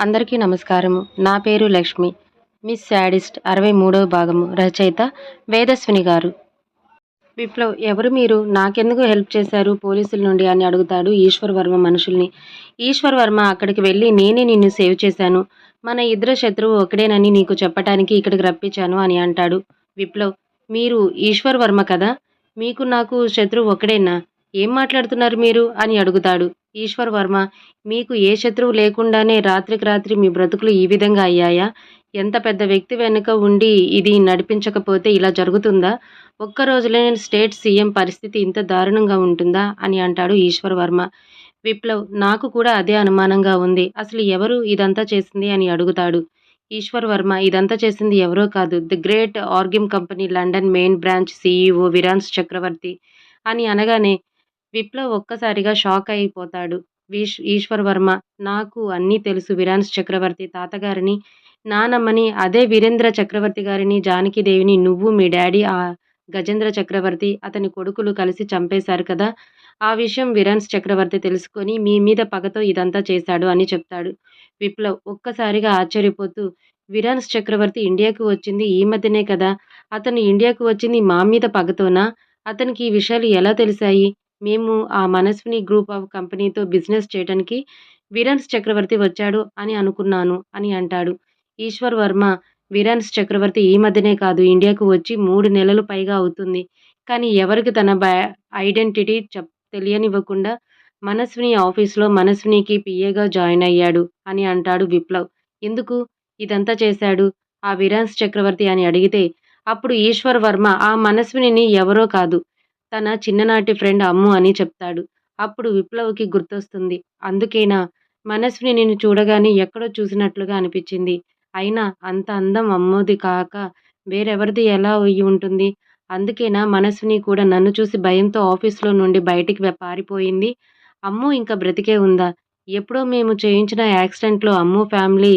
అందరికీ నమస్కారము. నా పేరు లక్ష్మి. మిస్ శాడిస్ట్ అరవై మూడవ భాగము రచయిత వేదస్విని గారు. విప్లవ్ ఎవరు మీరు? నాకెందుకు హెల్ప్ చేశారు? పోలీసుల నుండి అని అడుగుతాడు ఈశ్వర్ వర్మ మనుషుల్ని. ఈశ్వర్ వర్మ అక్కడికి వెళ్ళి నేనే నిన్ను సేవ్ చేశాను. మన ఇద్దరు శత్రువు ఒకడేనని నీకు చెప్పటానికి ఇక్కడికి రప్పించాను అని అంటాడు విప్లవ్. మీరు ఈశ్వర్ వర్మ కదా? మీకు నాకు శత్రువు ఒకడేనా? ఏం మాట్లాడుతున్నారు మీరు? అని అడుగుతాడు ఈశ్వర్ వర్మ మీకు ఏ శత్రువు లేకుండానే రాత్రికి రాత్రి మీ బ్రతుకులు ఈ విధంగా అయ్యాయా? ఎంత పెద్ద వ్యక్తి వెనుక ఉండి ఇది నడిపించకపోతే ఇలా జరుగుతుందా? ఒక్క రోజులో స్టేట్ సీఎం పరిస్థితి ఇంత దారుణంగా ఉంటుందా? అని అంటాడు ఈశ్వర్ వర్మ. విప్లవ్ నాకు కూడా అదే అనుమానంగా ఉంది. అసలు ఎవరు ఇదంతా చేసింది అని అడుగుతాడు. ఈశ్వర్ వర్మ ఇదంతా చేసింది ఎవరో కాదు. The great ఆర్గిమ్ company London main branch CEO Virans Chakravarthy అని అనగానే విప్లవ్ ఒక్కసారిగా షాక్ అయిపోతాడు. విష్ ఈశ్వర్ వర్మ నాకు అన్నీ తెలుసు. విరాన్స్ చక్రవర్తి తాతగారిని నానమ్మని అదే వీరేంద్ర చక్రవర్తి గారిని జానకిదేవిని నువ్వు మీ డాడీ ఆ గజేంద్ర చక్రవర్తి అతని కొడుకులు కలిసి చంపేశారు కదా. ఆ విషయం విరాన్స్ చక్రవర్తి తెలుసుకొని మీ మీద పగతో ఇదంతా చేశాడు అని చెప్తాడు. విప్లవ్ ఒక్కసారిగా ఆశ్చర్యపోతూ విరాన్స్ చక్రవర్తి ఇండియాకు వచ్చింది ఈ మధ్యనే కదా. అతను ఇండియాకు వచ్చింది మా మీద పగతోనా? అతనికి ఈ విషయాలు ఎలా తెలిసాయి? మేము ఆ మనస్విని గ్రూప్ ఆఫ్ కంపెనీతో బిజినెస్ చేయడానికి విరాన్స్ చక్రవర్తి వచ్చాడు అని అనుకున్నాను అని అంటాడు. ఈశ్వర్ వర్మ విరాన్స్ చక్రవర్తి ఈ మధ్యనే కాదు ఇండియాకు వచ్చి మూడు నెలలు పైగా అవుతుంది. కానీ ఎవరికి తన బై ఐడెంటిటీ చెప్ తెలియనివ్వకుండా మనస్విని ఆఫీస్లో మనస్వినికి పిఏగా జాయిన్ అయ్యాడు అని అంటాడు విప్లవ్. ఎందుకు? ఇదంతా చేశాడు ఆ విరాన్స్ చక్రవర్తి అని అడిగితే అప్పుడు ఈశ్వర్ వర్మ ఆ మనస్విని ఎవరో కాదు తన చిన్ననాటి ఫ్రెండ్ అమ్ము అని చెప్తాడు. అప్పుడు విప్లవ్కి గుర్తొస్తుంది. అందుకేనా? మనస్విని నేను చూడగానే ఎక్కడో చూసినట్లుగా అనిపించింది. అయినా అంత అందం అమ్మోది కాక వేరెవరిది ఎలా అయ్యి ఉంటుంది? అందుకేనా మనస్విని కూడా నన్ను చూసి భయంతో ఆఫీస్లో నుండి బయటికి పారిపోయింది? అమ్ము ఇంకా బ్రతికే ఉందా? ఎప్పుడో మేము చేయించిన యాక్సిడెంట్లో అమ్ము ఫ్యామిలీ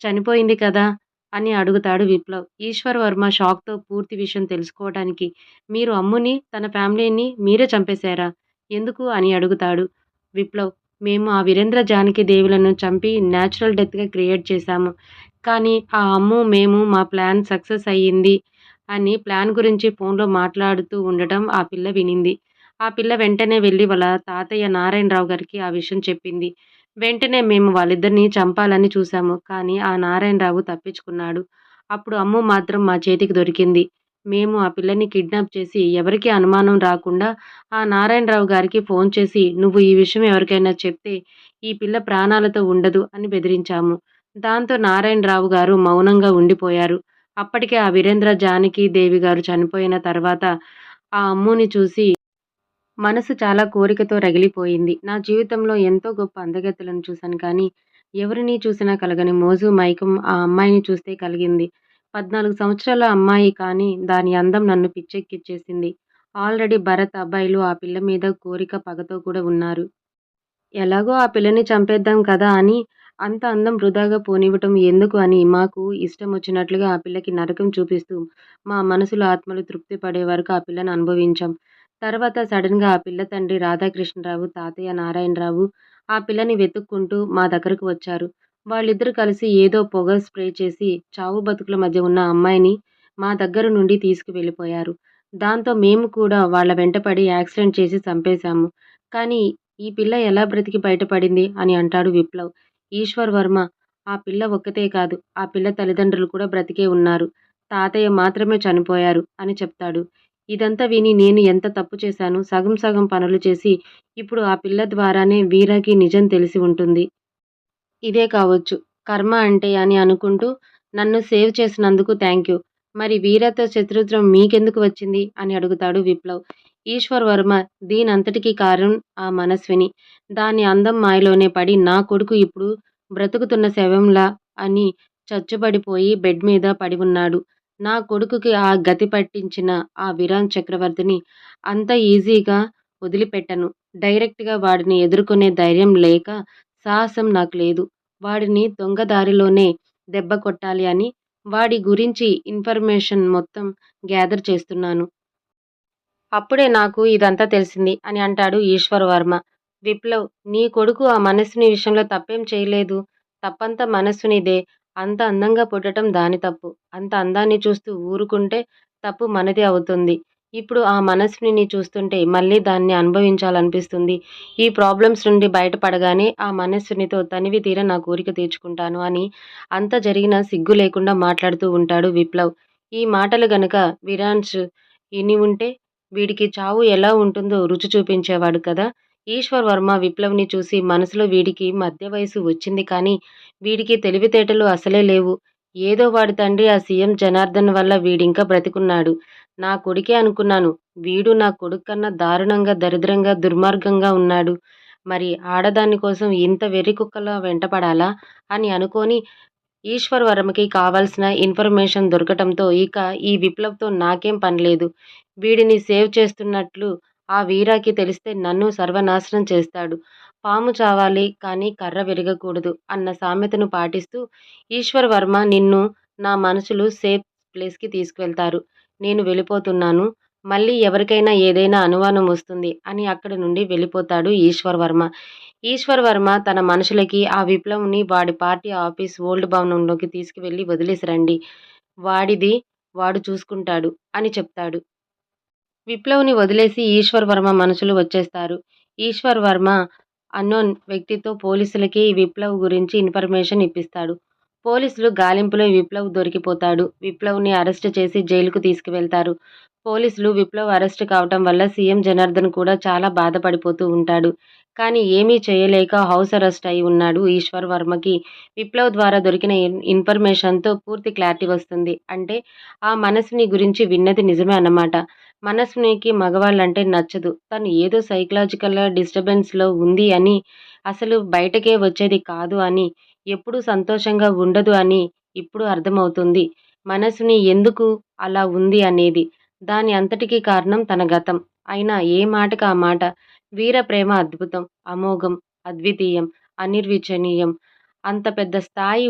చనిపోయింది కదా? అని అడుగుతాడు విప్లవ్. ఈశ్వర్ వర్మ షాక్తో పూర్తి విషయం తెలుసుకోవడానికి మీరు అమ్ముని తన ఫ్యామిలీని మీరే చంపేశారా? ఎందుకు? అని అడుగుతాడు విప్లవ్. మేము ఆ వీరేంద్ర జానకి దేవులను చంపి న్యాచురల్ డెత్గా క్రియేట్ చేశాము. కానీ ఆ అమ్ము మేము మా ప్లాన్ సక్సెస్ అయ్యింది అని ప్లాన్ గురించి ఫోన్లో మాట్లాడుతూ ఉండటం ఆ పిల్ల వినింది. ఆ పిల్ల వెంటనే వెళ్ళి వాళ్ళ తాతయ్య నారాయణరావు గారికి ఆ విషయం చెప్పింది. వెంటనే మేము వాళ్ళిద్దరిని చంపాలని చూశాము. కానీ ఆ నారాయణరావు తప్పించుకున్నాడు. అప్పుడు అమ్ము మాత్రం మా చేతికి దొరికింది. మేము ఆ పిల్లని కిడ్నాప్ చేసి ఎవరికి అనుమానం రాకుండా ఆ నారాయణరావు గారికి ఫోన్ చేసి నువ్వు ఈ విషయం ఎవరికైనా చెప్తే ఈ పిల్ల ప్రాణాలతో ఉండదు అని బెదిరించాము. దాంతో నారాయణరావు గారు మౌనంగా ఉండిపోయారు. అప్పటికే ఆ వీరేంద్ర జానకి దేవి గారు చనిపోయిన తర్వాత ఆ అమ్ముని చూసి మనసు చాలా కోరికతో రగిలిపోయింది. నా జీవితంలో ఎంతో గొప్ప అందగత్తెలను చూశాను కానీ ఎవరిని చూసినా కలగని మోజు మైకం ఆ అమ్మాయిని చూస్తే కలిగింది. పద్నాలుగు సంవత్సరాల అమ్మాయి కానీ దాని అందం నన్ను పిచ్చెక్కిచ్చేసింది. ఆల్రెడీ భరత్ అబ్బాయిలు ఆ పిల్ల మీద కోరిక పగతో కూడా ఉన్నారు. ఎలాగో ఆ పిల్లని చంపేద్దాం కదా అని అంత అందం వృధాగా పోనివ్వటం ఎందుకు అని మాకు ఇష్టం వచ్చినట్లుగా ఆ పిల్లకి నరకం చూపిస్తూ మా మనసులో ఆత్మలు తృప్తి పడే వరకు ఆ పిల్లను అనుభవించాం. తర్వాత సడన్గా ఆ పిల్ల తండ్రి రాధాకృష్ణరావు తాతయ్య నారాయణరావు ఆ పిల్లని వెతుక్కుంటూ మా దగ్గరకు వచ్చారు. వాళ్ళిద్దరూ కలిసి ఏదో పొగ స్ప్రే చేసి చావు బతుకుల మధ్య ఉన్న అమ్మాయిని మా దగ్గర నుండి తీసుకువెళ్ళిపోయారు. దాంతో మేము కూడా వాళ్ళ వెంటపడి యాక్సిడెంట్ చేసి చంపేశాము. కానీ ఈ పిల్ల ఎలా బ్రతికి బయటపడింది అని అంటాడు విప్లవ్. ఈశ్వర్ వర్మ ఆ పిల్ల ఒక్కతే కాదు ఆ పిల్ల తల్లిదండ్రులు కూడా బ్రతికే ఉన్నారు. తాతయ్య మాత్రమే చనిపోయారు అని చెప్తాడు. ఇదంతా విని నేను ఎంత తప్పు చేశాను? సగం సగం పనులు చేసి ఇప్పుడు ఆ పిల్ల ద్వారానే వీరాకి నిజం తెలిసి ఉంటుంది. ఇదే కావచ్చు. కర్మ అంటే అని అనుకుంటూ నన్ను సేవ్ చేసినందుకు థ్యాంక్ యూ మరి వీరతో శత్రుత్వం మీకెందుకు వచ్చింది? అని అడుగుతాడు విప్లవ్. ఈశ్వర్ వర్మ దీనంతటికీ కారణం ఆ మనస్విని. దాని అందం మాయలోనే పడి నా కొడుకు ఇప్పుడు బ్రతుకుతున్న శవంలా అని చచ్చుబడిపోయి బెడ్ మీద పడి ఉన్నాడు. నా కొడుకుకి ఆ గతి పట్టించిన ఆ విరాన్ చక్రవర్తిని అంత ఈజీగా వదిలిపెట్టను. డైరెక్ట్గా వాడిని ఎదుర్కొనే ధైర్యం లేక సాహసం నాకు లేదు. వాడిని దొంగదారిలోనే దెబ్బ కొట్టాలి అని వాడి గురించి ఇన్ఫర్మేషన్ మొత్తం గ్యాదర్ చేస్తున్నాను. అప్పుడే నాకు ఇదంతా తెలిసింది అని అంటాడు ఈశ్వర్ వర్మ. విప్లవ్ నీ కొడుకు ఆ మనస్సుని విషయంలో తప్పేం చేయలేదు. తప్పంతా మనస్సునిదే. అంత అందంగా పుట్టడం దాని తప్పు. అంత అందాన్ని చూస్తూ ఊరుకుంటే తప్పు మనది అవుతుంది. ఇప్పుడు ఆ మనస్వినిని చూస్తుంటే మళ్ళీ దాన్ని అనుభవించాలనిపిస్తుంది. ఈ ప్రాబ్లమ్స్ నుండి బయటపడగానే ఆ మనస్సునితో తనివి తీర నా కోరిక తీర్చుకుంటాను అని అంత జరిగినా సిగ్గు లేకుండా మాట్లాడుతూ ఉంటాడు విప్లవ్. ఈ మాటలు గనక విరాన్స్ ఇని ఉంటే వీడికి చావు ఎలా ఉంటుందో రుచి చూపించేవాడు కదా! ఈశ్వర్ వర్మ విప్లవ్‌ని చూసి మనసులో వీడికి మధ్య వయసు వచ్చింది కానీ వీడికి తెలివితేటలు అసలే లేవు. ఏదో వాడి తండ్రి ఆ సీఎం జనార్దన్ వల్ల వీడింకా బ్రతికున్నాడు. నా కొడుకే అనుకున్నాను. వీడు నా కొడుకు కన్నా దారుణంగా, దరిద్రంగా, దుర్మార్గంగా ఉన్నాడు. మరి ఆడదాని కోసం ఇంత వెర్రికుక్కలా వెంటపడాలా? అని అనుకోని ఈశ్వర్ వర్మకి కావాల్సిన ఇన్ఫర్మేషన్ దొరకటంతో ఇక ఈ విప్లవ్‌తో నాకేం పనిలేదు. వీడిని సేవ్ చేస్తున్నట్లు ఆ వీరాకి తెలిస్తే నన్ను సర్వనాశనం చేస్తాడు. పాము చావాలి కానీ కర్ర విరగకూడదు అన్న సామెతను పాటిస్తూ ఈశ్వర్ వర్మ నిన్ను నా మనుషులు సేఫ్ ప్లేస్‌కి తీసుకువెళ్తారు. నేను వెళ్ళిపోతున్నాను. మళ్ళీ ఎవరికైనా ఏదైనా అనుమానం వస్తుంది అని అక్కడి నుండి వెళ్ళిపోతాడు ఈశ్వర్ వర్మ. ఈశ్వర్ వర్మ తన మనుషులకి ఆ విప్లవ్‌ని వాడి పార్టీ ఆఫీస్ ఓల్డ్ భవనంలోకి తీసుకువెళ్ళి వదిలేసి రండి. వాడిది వాడు చూసుకుంటాడు అని చెప్తాడు. విప్లవ్‌ని వదిలేసి ఈశ్వర్ వర్మ మనుషులు వచ్చేస్తారు. ఈశ్వర్ వర్మ అన్నోన్ వ్యక్తితో పోలీసులకి విప్లవ్ గురించి ఇన్ఫర్మేషన్ ఇప్పిస్తాడు. పోలీసులు గాలింపులో విప్లవ్ దొరికిపోతాడు. విప్లవ్‌ని అరెస్ట్ చేసి జైలుకు తీసుకువెళ్తారు. పోలీసులు విప్లవ్ అరెస్ట్ కావటం వల్ల సీఎం జనార్దన్ కూడా చాలా బాధపడిపోతూ ఉంటాడు. కానీ ఏమీ చేయలేక హౌస్ అరెస్ట్ అయి ఉన్నాడు ఈశ్వర్ వర్మకి. విప్లవ్ ద్వారా దొరికిన ఇన్ ఇన్ఫర్మేషన్‌తో పూర్తి క్లారిటీ వస్తుంది. అంటే ఆ మనసుని గురించి విన్నది నిజమే అన్నమాట. మనస్వినికి మగవాళ్ళంటే నచ్చదు. తను ఏదో సైకలాజికల్ డిస్టర్బెన్స్‌లో ఉంది అని, అసలు బయటకే వచ్చేది కాదు అని, ఎప్పుడూ సంతోషంగా ఉండదు అని ఇప్పుడు అర్థమవుతుంది. మనసుని ఎందుకు అలా ఉంది అనేది. దాని అంతటికీ కారణం తన గతం. అయినా ఏ మాటకు ఆ మాట. వీర ప్రేమ అద్భుతం, అమోఘం, అద్వితీయం, అనిర్వచనీయం. అంత పెద్ద స్థాయి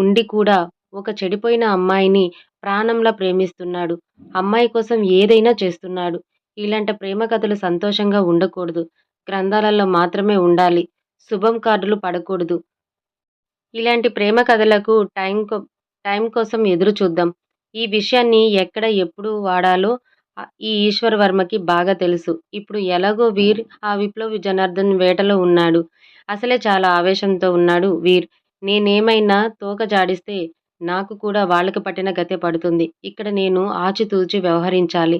ఉండి కూడా ఒక చెడిపోయిన అమ్మాయిని ప్రాణంలా ప్రేమిస్తున్నాడు. అమ్మాయి కోసం ఏదైనా చేస్తున్నాడు. ఇలాంటి ప్రేమ కథలు సంతోషంగా ఉండకూడదు. గ్రంథాలలో మాత్రమే ఉండాలి. శుభం కార్డులు పడకూడదు. ఇలాంటి ప్రేమ కథలకు టైం టైం కోసం ఎదురు చూద్దాం. ఈ విషయాన్ని ఎక్కడ, ఎప్పుడు వాడాలో ఈ ఈశ్వర్ వర్మకి బాగా తెలుసు. ఇప్పుడు ఎలాగో వీర్ ఆ విప్లవ్ జనార్దన్ వేటలో ఉన్నాడు. అసలే చాలా ఆవేశంతో ఉన్నాడు వీర్. నేనేమైనా తోక జాడిస్తే నాకు కూడా వాళ్ళకి పట్టిన గతే పడుతుంది. ఇక్కడ నేను ఆచితూచి వ్యవహరించాలి.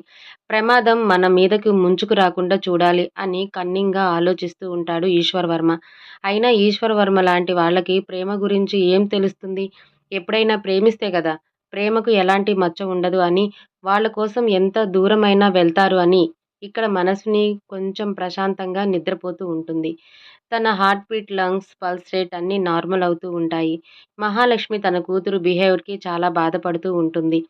ప్రమాదం మన మీదకు ముంచుకు రాకుండా చూడాలి అని కన్నింగ్‌గా ఆలోచిస్తూ ఉంటాడు ఈశ్వర్ వర్మ. అయినా ఈశ్వర్ వర్మ లాంటి వాళ్ళకి ప్రేమ గురించి ఏం తెలుస్తుంది? ఎప్పుడైనా ప్రేమిస్తే కదా ప్రేమకు ఎలాంటి మచ్చ ఉండదు అని, వాళ్ళ కోసం ఎంత దూరమైనా వెళ్తారు అని ఇక్కడ మనసుని కొంచెం ప్రశాంతంగా నిద్రపోతూ ఉంటుంది. తన heart beat, lungs, pulse rate అన్నీ నార్మల్ అవుతూ ఉంటాయి. మహాలక్ష్మి తన కూతురు బిహేవియర్‌కి చాలా బాధపడుతూ ఉంటుంది.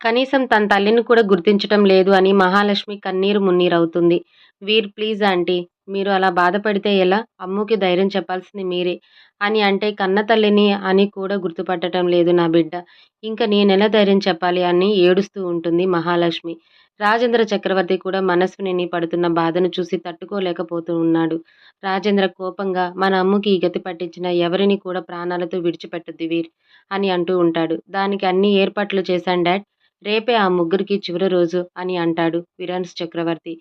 కనీసం తన తల్లిని కూడా గుర్తించటం లేదు అని మహాలక్ష్మి కన్నీరు మున్నీరవుతుంది. వీర్ ప్లీజ్ ఆంటీ మీరు అలా బాధపడితే ఎలా? అమ్ముకి ధైర్యం చెప్పాల్సింది మీరే అని అంటే కన్నతల్లిని అని కూడా గుర్తుపట్టటం లేదు నా బిడ్డ. ఇంక ఎలా ధైర్యం చెప్పాలి అని ఏడుస్తూ ఉంటుంది మహాలక్ష్మి. రాజేంద్ర చక్రవర్తి కూడా మనస్విని పడుతున్న బాధను చూసి తట్టుకోలేకపోతూ ఉన్నాడు. రాజేంద్ర కోపంగా మన అమ్ముకి ఈ గతి పట్టించిన ఎవరిని కూడా ప్రాణాలతో విడిచిపెట్టద్దు వీర్ అని అంటూ ఉంటాడు. దానికి అన్ని ఏర్పాట్లు చేశాను డాడ్. రేపే ఆ ముగ్గురికి చివరి రోజు అని అంటాడు విరాన్స్ చక్రవర్తి.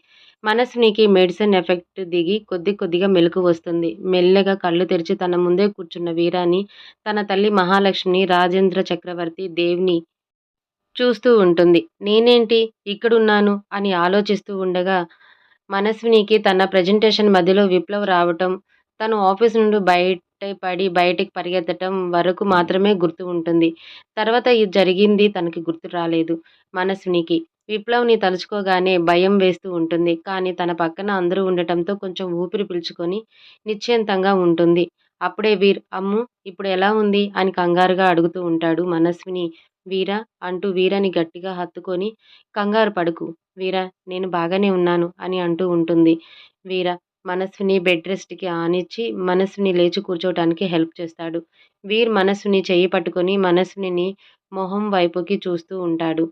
మనస్వినికి మెడిసిన్ ఎఫెక్ట్ దిగి కొద్ది కొద్దిగా మెలకు వస్తుంది. మెల్లగా కళ్ళు తెరిచి తన ముందే కూర్చున్న వీరాని, తన తల్లి మహాలక్ష్మిని, రాజేంద్ర చక్రవర్తి, దేవ్‌ని చూస్తూ ఉంటుంది. నేనేంటి ఇక్కడున్నాను అని ఆలోచిస్తూ ఉండగా మనస్వినికి తన ప్రెజెంటేషన్ మధ్యలో విప్లవ్ రావటం, తను ఆఫీస్ నుండి బయటపడి బయటికి పరిగెత్తటం వరకు మాత్రమే గుర్తు ఉంటుంది. తర్వాత ఇది జరిగింది తనకి గుర్తు రాలేదు మనస్వినికి. విప్లవ్‌ని తలుచుకోగానే భయం వేస్తూ ఉంటుంది. కానీ తన పక్కన అందరూ ఉండటంతో కొంచెం ఊపిరి పీల్చుకొని నిశ్చింతంగా ఉంటుంది. అప్పుడే వీర్ అమ్ము ఇప్పుడు ఎలా ఉంది? అని కంగారుగా అడుగుతూ ఉంటాడు. మనస్విని వీరా అంటూ వీరని గట్టిగా హత్తుకొని కంగారు పడుకు వీరా నేను బాగానే ఉన్నాను అని అంటూ ఉంటుంది. వీర మనస్విని బెడ్ రెస్ట్‌కి ఆనిచ్చి మనస్విని లేచి కూర్చోవటానికి హెల్ప్ చేస్తాడు. వీర్ మనస్విని చేయి పట్టుకొని మనస్విని మొహం వైపుకి చూస్తూ ఉంటాడు.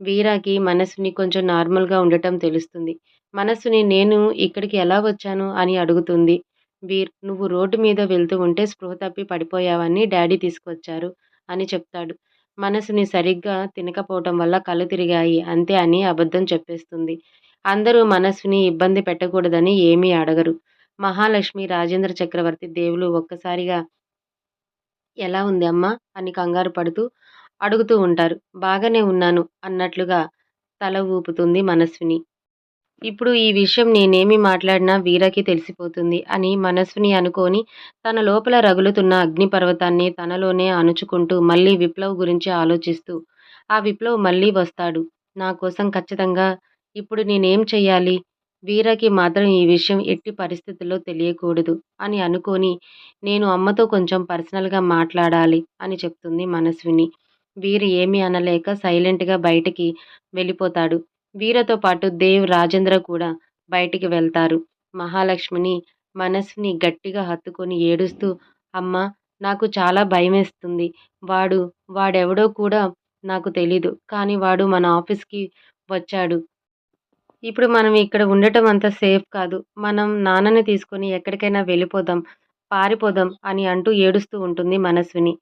వీరాకి మనసుని కొంచెం నార్మల్‌గా ఉండటం తెలుస్తుంది. మనసుని నేను ఇక్కడికి ఎలా వచ్చాను? అని అడుగుతుంది. వీర్ నువ్వు రోడ్డు మీద వెళ్తూ ఉంటే స్పృహ తప్పి పడిపోయావని డాడీ తీసుకొచ్చారు అని చెప్తాడు మనసుని సరిగ్గా తినకపోవటం వల్ల కళ్ళు తిరిగాయి అంతే అని అబద్ధం చెప్పేస్తుంది అందరూ మనసుని ఇబ్బంది పెట్టకూడదని ఏమీ అడగరు మహాలక్ష్మి రాజేంద్ర చక్రవర్తి దేవులు ఒక్కసారిగా ఎలా ఉంది అమ్మా అని కంగారు పడుతూ అడుగుతూ ఉంటారు. బాగానే ఉన్నాను అన్నట్లుగా తల ఊపుతుంది మనస్విని. ఇప్పుడు ఈ విషయం నేనేమి మాట్లాడినా వీరకి తెలిసిపోతుంది అని మనస్విని అనుకొని తన లోపల రగులుతున్న అగ్నిపర్వతాన్ని తనలోనే అణుచుకుంటూ మళ్ళీ విప్లవ్ గురించి ఆలోచిస్తూ ఆ విప్లవ్ మళ్ళీ వస్తాడు. నా కోసం ఖచ్చితంగా ఇప్పుడు నేనేం చెయ్యాలి? వీరకి మాత్రం ఈ విషయం ఎట్టి పరిస్థితుల్లో తెలియకూడదు అని అనుకొని నేను అమ్మతో కొంచెం పర్సనల్గా మాట్లాడాలి అని చెప్తుంది మనస్విని. వీరు ఏమీ అనలేక సైలెంట్గా బయటికి వెళ్ళిపోతాడు. వీరతో పాటు దేవ్ రాజేంద్ర కూడా బయటికి వెళ్తారు. మహాలక్ష్మిని మనస్సుని గట్టిగా హత్తుకొని ఏడుస్తూ అమ్మ నాకు చాలా భయమేస్తుంది. వాడు వాడెవడో కూడా నాకు తెలీదు. కానీ వాడు మన ఆఫీస్కి వచ్చాడు. ఇప్పుడు మనం ఇక్కడ ఉండటం అంత సేఫ్ కాదు. మనం నాన్నని తీసుకొని ఎక్కడికైనా వెళ్ళిపోదాం పారిపోదాం అని అంటూ ఏడుస్తూ ఉంటుంది మనస్విని.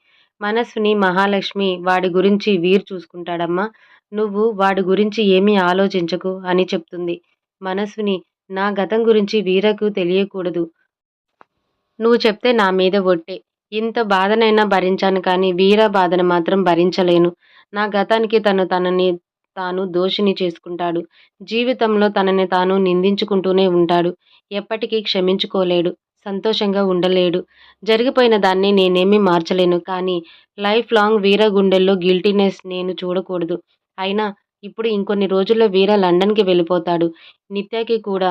మనసుని మహాలక్ష్మి వాడి గురించి వీరు చూసుకుంటాడమ్మా. నువ్వు వాడి గురించి ఏమీ ఆలోచించకు అని చెప్తుంది. మనసుని నా గతం గురించి వీరకు తెలియకూడదు. నువ్వు చెప్తే నా మీద ఒట్టే. ఇంత బాధనైనా భరించాను కానీ వీర బాధను మాత్రం భరించలేను. నా గతానికి తను తనని తాను దోషిని చేసుకుంటాడు. జీవితంలో తనని తాను నిందించుకుంటూనే ఉంటాడు. ఎప్పటికీ క్షమించుకోలేడు. సంతోషంగా ఉండలేడు. జరిగిపోయిన దాన్ని నేనేమీ మార్చలేను. కానీ లైఫ్ లాంగ్ వీర గుండెల్లో గిల్టీనెస్ నేను చూడకూడదు. అయినా ఇప్పుడు ఇంకొన్ని రోజుల్లో వీర లండన్కి వెళ్ళిపోతాడు. నిత్యకి కూడా